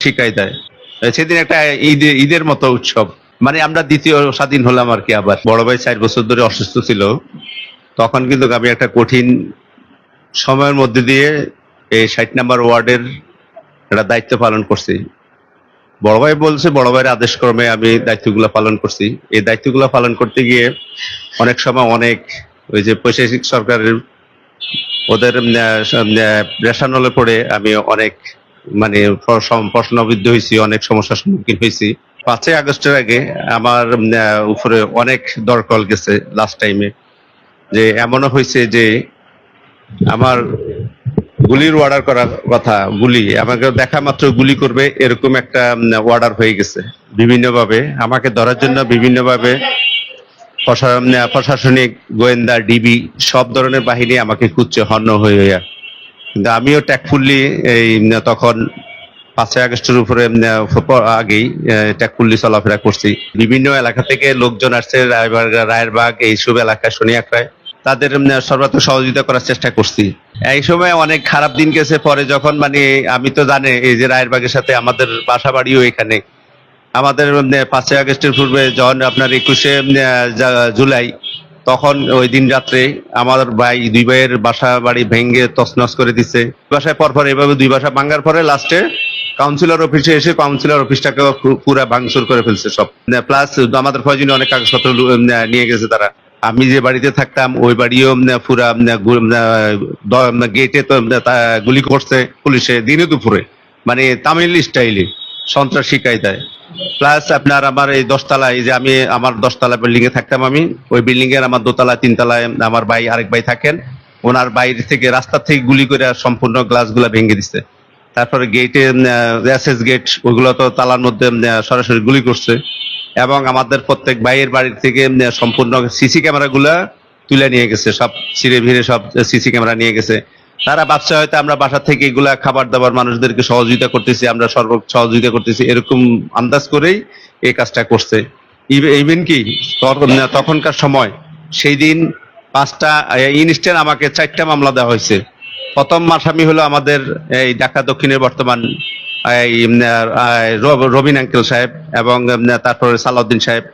শিখাই দেয়। সেদিন একটা ঈদ, ঈদের মতো উৎসব। মানে আমরা দ্বিতীয় স্বাধীন হলাম আর কি আবার। বড় ভাই চার বছর ধরে অসুস্থ ছিল। তখন কিন্তু আমি একটা কঠিন সময়ের মধ্যে দিয়ে এই ষাট নাম্বার ওয়ার্ডের একটা দায়িত্ব পালন করছি। বড় ভাই বলছে, বড় ভাইয়ের আদেশ ক্রমে আমি দায়িত্বগুলো পালন করছি। এই দায়িত্বগুলো পালন করতে গিয়ে অনেক সময় অনেক ওই যে পৈশাচিক সরকারের ওদের রেশানলে পড়ে আমি অনেক মানে প্রশ্নবিদ্ধ হয়েছি, অনেক সমস্যার সম্মুখীন হয়েছি। পাঁচই আগস্টের আগে আমার উপরে অনেক দরকল গেছে লাস্ট টাইমে যে এমনও হয়েছে যে আমার গুলির অর্ডার করার কথা, গুলি, আমাকে দেখা মাত্র গুলি করবে এরকম একটা অর্ডার হয়ে গেছে। বিভিন্নভাবে, আমাকে ধরার জন্য বিভিন্নভাবে প্রশা- প্রশাসনিক, গোয়েন্দা ডিবি সব ধরনের বাহিনী আমাকে খুঁজছে, হন্য হয়ে। আমিও ট্যাকফুল্লি এই তখন পাঁচই আগস্টের উপরে আগেই ট্যাকফুল্লি চলাফেরা করছি। বিভিন্ন এলাকা থেকে লোকজন আসছে রায়েরবাগ এইসব এলাকায় শনিয়াকড়ায় তাদের সর্বাত্মক সহযোগিতা করার চেষ্টা করছি। এই সময় অনেক খারাপ দিন গেছে, পরে যখন মানে আমি তো জানে, এই যে রায়েরবাগের সাথে আমাদের বাসা বাড়িও এখানে। আমাদের পাঁচই আগস্টের পূর্বে যখন আপনার একুশে জুলাই তখন ওই দিন রাত্রে আমার ভাই, দুই ভাইয়ের বাসা বাড়ি ভেঙ্গে তছনছ করে দিচ্ছে বাসায় পরপর এভাবে দুই বাসা ভাঙ্গার পরে লাস্টে কাউন্সিলর অফিসে এসে কাউন্সিলর অফিসটাকে পুরা ভাঙচুর করে ফেলছে সব। প্লাস আমাদের প্রয়োজনীয় অনেক কাগজপত্র নিয়ে গেছে তারা। আমি যে বাড়িতে থাকতাম, ওই বাড়িও পুরা গেটে তা- গুলি করছে পুলিশে দিনে দুপুরে। মানে তামিল স্টাইলে সন্ত্রাসী কায়দায়। প্লাস আপনার আমার এই দশতলা এই যে আমি আমার দশতলা বিল্ডিং এ থাকতাম আমি, ওই বিল্ডিং এর আমার দোতলা, তিনতলায় আমার ভাই আরেক ভাই থাকেন। ওনার বাইরে থেকে, রাস্তা থেকে গুলি করে সম্পূর্ণ গ্লাসগুলা ভেঙে দিচ্ছে তারপরে গেটে এস গেট ওইগুলো তো তালার মধ্যে সরাসরি গুলি করছে। এবং আমাদের প্রত্যেক ভাইয়ের বাড়ির থেকে সম্পূর্ণ সিসি ক্যামেরা গুলা তুলে নিয়ে গেছে। সব ছিঁড়ে ভিড়ে সব সিসি ক্যামেরা নিয়ে গেছে। তারা ভাবছে হয়তো আমরা বাসা থেকে এগুলা খাবার দাবার মানুষদেরকে সহযোগিতা করতেছি, আমরা সর্ব সহযোগিতা করতেছি, এরকম আন্দাজ করেই এই কাজটা করছে। ইভেন কি, তখন- তখনকার সময় সেই দিন পাঁচটা ইনস্ট্যান্ট আমাকে চারটা মামলা দেওয়া হয়েছে। প্রথম আসামি হলো আমাদের এই ঢাকা দক্ষিণের বর্তমান রবিন আঙ্কেল সাহেব এবং তারপরে সালাউদ্দিন সাহেব।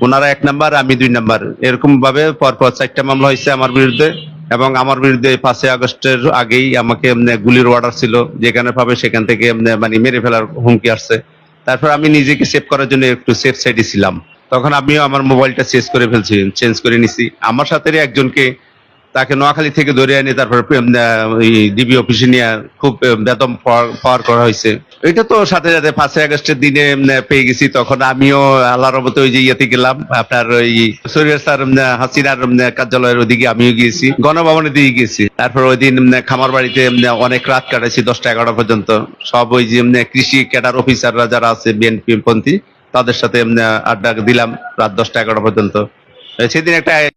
ওনারা এক নাম্বার, আমি দুই নাম্বার। এরকম ভাবে পরপর চারটা মামলা হয়েছে আমার বিরুদ্ধে। এবং আমার বিরুদ্ধে পাঁচই আগস্টের আগেই আমাকে গুলির অর্ডার ছিল, যেখানে পাবে সেখান থেকে মানে মেরে ফেলার হুমকি আসছে। তারপর আমি নিজেকে সেভ করার জন্য একটু সেফ সাইডে ছিলাম। তখন আমিও আমার মোবাইলটা চেঞ্জ করে ফেলছি চেঞ্জ করে নিছি। আমার সাথে একজনকে তাকে নোয়াখালী থেকে ধরে এনে তারপর ডিবি অফিসে নিয়ে খুব বেতন পাওয়ার- করা হয়েছে। এটা তো সাথে সাথে পাঁচই আগস্টের দিনে পেয়ে গেছি। তখন আমিও আল্লাহর রহমতে ওই যে ইয়েতে গেলাম, আপনার ওই সরিয়ার স্যার হাসিনার কার্যালয়ের ওদিকে আমিও গিয়েছি, গণভবনের দিকে গিয়েছি। তারপর ওই দিন খামার বাড়িতে অনেক রাত কাটাইছি, দশটা এগারোটা পর্যন্ত। সব ওই যে কৃষি ক্যাডার অফিসাররা যারা আছে, বিএনপি পন্থী, তাদের সাথে আড্ডা দিলাম রাত দশটা এগারোটা পর্যন্ত। সেদিন একটা